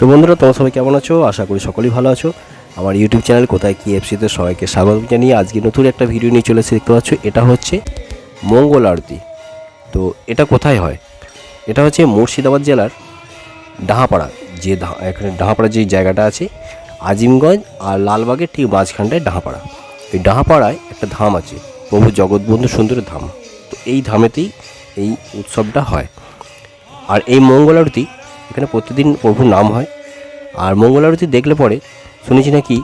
তো বন্ধুরা, তোমরা সবাই কেমন আছো? আশা করি সকলেই ভালো আছো। আমার ইউটিউব চ্যানেল কোথায় কি এফসিতে সবাইকে স্বাগত জানিয়ে আজকে নতুন একটা ভিডিও নিয়ে চলে এসে দেখতে পাচ্ছ? এটা হচ্ছে মঙ্গল আরতি। তো এটা কোথায় হয়? এটা হচ্ছে মুর্শিদাবাদ জেলার ডাহাপাড়া। যে এখানে ডাহাপাড়া যে জায়গাটা আছে, আজিমগঞ্জ আর লালবাগের ঠিক মাঝখানটায় ডাহাপাড়া। এই ডাহাপাড়ায় একটা ধাম আছে, প্রভু জগৎবন্ধু সুন্দরের ধাম। তো এই ধামেতেই এই উৎসবটা হয়। আর এই মঙ্গল আরতি এখানে প্রতিদিন প্রভুর নাম হয়। আর মঙ্গল আরতি দেখলে পরে শুনেছি নাকি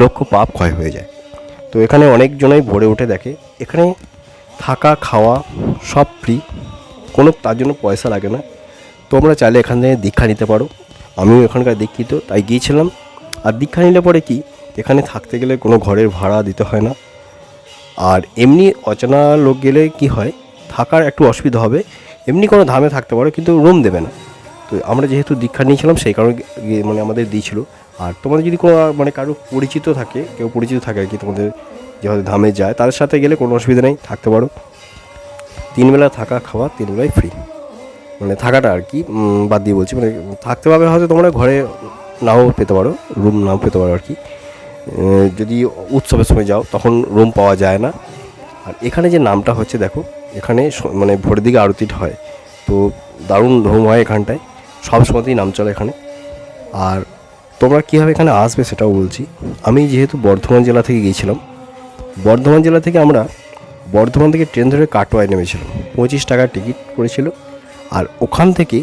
লক্ষ পাপ ক্ষয় হয়ে যায়। তো এখানে অনেকজনাই ভরে উঠে দেখে। এখানে থাকা, খাওয়া সব ফ্রি কোনো তার জন্য পয়সা লাগে না। তোমরা চাইলে এখান থেকে দীক্ষা নিতে পারো। আমিও এখানকার দীক্ষিত, তাই গিয়েছিলাম। আর দীক্ষা নিলে পরে কি? এখানে থাকতে গেলে কোনো ঘরের ভাড়া দিতে হয় না। আর এমনি অচেনা লোক গেলে কি হয়? থাকার একটু অসুবিধা হবে। এমনি কোনো ধামে থাকতে পারো, কিন্তু রুম দেবে না। তো আমরা যেহেতু দীক্ষা নিয়েছিলাম, সেই কারণে মানে আমাদের দিয়েছিল। আর তোমাদের যদি কোনো মানে কারও পরিচিত থাকে, কেউ পরিচিত থাকে আর কি তোমাদের যেভাবে ধামে যায় তাদের সাথে গেলে কোনো অসুবিধা নেই, থাকতে পারো। তিনবেলা থাকা খাওয়া তিন বেলায় ফ্রি মানে থাকাটা আর কি বাদ দিয়ে বলছি। মানে থাকতে পারবে হয়তো তোমরা ঘরে নাও পেতে পারো রুম নাও পেতে পারো আর কি। যদি উৎসবের সময় যাও, তখন রুম পাওয়া যায় না। আর এখানে যে নামটা হচ্ছে, দেখো, এখানে মানে ভোরের দিকে আরতিটা হয়। তো দারুণ ধুম হয় এখানটায়। সব সময়তেই নাম চলে এখানে। আর তোমরা কীভাবে এখানে আসবে সেটাও বলছি। আমি যেহেতু বর্ধমান জেলা থেকে গিয়েছিলাম, বর্ধমান জেলা থেকে আমরা বর্ধমান থেকে ট্রেন ধরে কাটোয়ায় নেমেছিলাম। পঁচিশ টাকার টিকিট পড়েছিল আর ওখান থেকে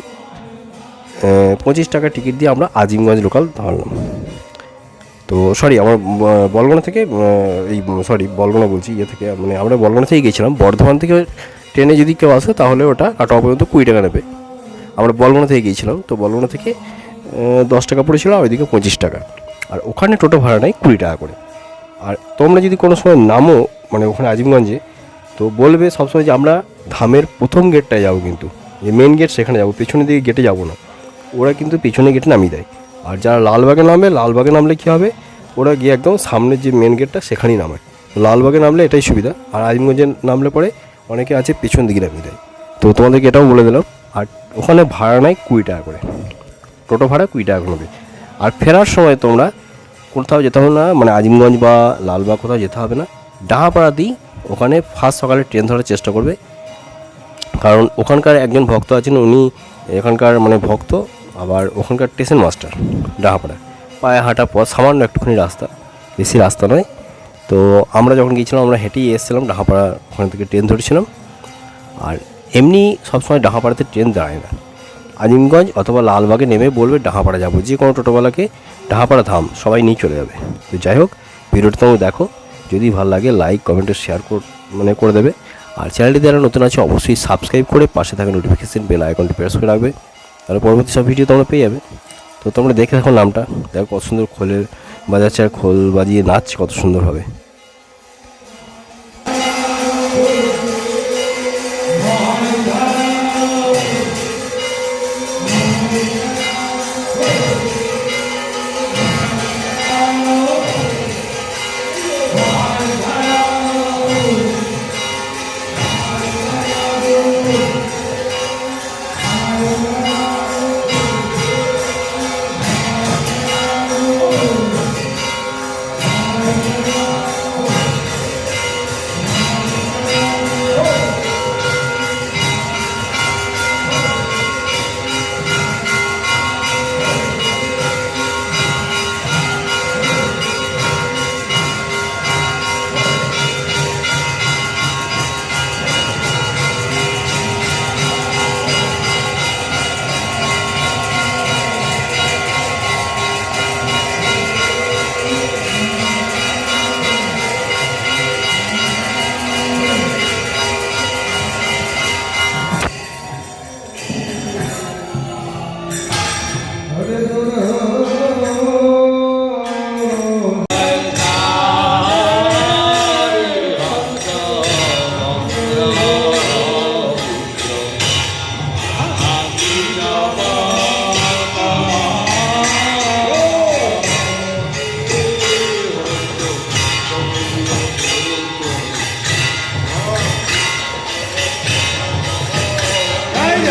পঁচিশ টাকার টিকিট দিয়ে আমরা আজিমগঞ্জ লোকাল ধরলাম। তো সরি আমার বলগোনা থেকে এই সরি বলগোনা বলছি ইয়ে থেকে মানে আমরা বলগোনা থেকে গিয়েছিলাম। বর্ধমান থেকে ট্রেনে যদি কেউ আসে, তাহলে ওটা কাটোয়া পর্যন্ত কুড়ি টাকা নেবে। আমরা বলগোনা থেকে গিয়েছিলাম, তো বলগোনা থেকে দশ টাকা পড়েছিল আর ওইদিকে পঁচিশ টাকা। আর ওখানে টোটো ভাড়া নেয় কুড়ি টাকা করে। আর তোমরা যদি কোনো সময় নামো মানে ওখানে আজিমগঞ্জে, তো বলবে সবসময় যে আমরা ধামের প্রথম গেটটায় যাব কিন্তু। যে মেন গেট সেখানে যাব, পেছনের দিকে গেটে যাব না। ওরা কিন্তু পেছনের গেটে নামিয়ে দেয়। আর যারা লালবাগে নামবে, লালবাগে নামলে কী হবে? ওরা গিয়ে একদম সামনের যে মেন গেটটা সেখানেই নামায়। লালবাগে নামলে এটাই সুবিধা। আর আজিমগঞ্জে নামলে পরে অনেকে আছে, পেছন দিকে নামিয়ে দেয়। তো তোমাদেরকে এটাও বলে দিলাম। আর ওখানে ভাড়া নেয় কুড়ি টাকা করে। টোটো ভাড়া কুড়ি টাকা করে। আর ফেরার সময় তোমরা কোথাও যেতে হবে না মানে আজিমগঞ্জ বা লালবাগ কোথাও যেতে হবে না। ডাহাপাড়াতেই ওখানে ফার্স্ট সকালে ট্রেন ধরার চেষ্টা করবে। কারণ ওখানকার একজন ভক্ত আছেন, উনি এখানকার মানে ভক্ত, আবার ওখানকার স্টেশন মাস্টার ডাহাপাড়া পায়ে হাঁটা পথ, সামান্য একটুখানি রাস্তা, বেশি রাস্তা নয়। তো আমরা যখন গিয়েছিলাম, আমরা হেঁটেই এসেছিলাম, ডাহাপাড়া ওখান থেকে ট্রেন ধরেছিলাম। আর এমনি সবসময় ডাহাপাড়াতে ট্রেন দাঁড়ায় না। আজিমগঞ্জ অথবা লালবাগে নেমে বলবে, ডাহাপাড়া যাব। যে কোনো টোটোওয়ালাকে ডাহাপাড়া ধাম, সবাই নিয়ে চলে যাবে। তো যাই হোক, ভিডিওটা তোমরা দেখো। যদি ভালো লাগে লাইক কমেন্টে শেয়ার কর মানে করে দেবে। আর চ্যানেলটি যারা নতুন আছে, অবশ্যই সাবস্ক্রাইব করে পাশে থাকা নোটিফিকেশান বেল আইকনটি প্রেস করে রাখবে। তাহলে পরবর্তী সব ভিডিও তোমরা পেয়ে যাবে। তো তোমরা দেখে দেখো নামটা। দেখো কত সুন্দর খোলের বাজাচ্ছে আর খোল বাজিয়ে নাচছে কত সুন্দরভাবে। জয়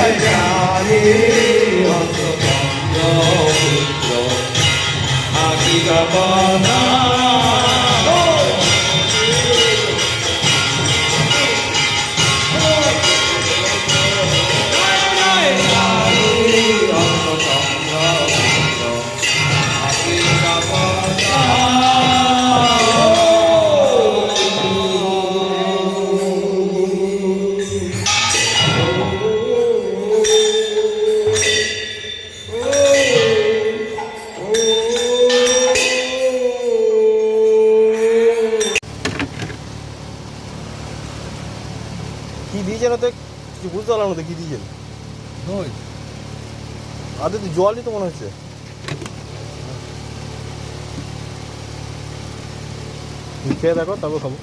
জয় কিছু দেখি পারলাম না কি দিয়েছেন দই আদে তো জলই তো মনে হচ্ছে। খেয়ে দেখো তারপর খাব।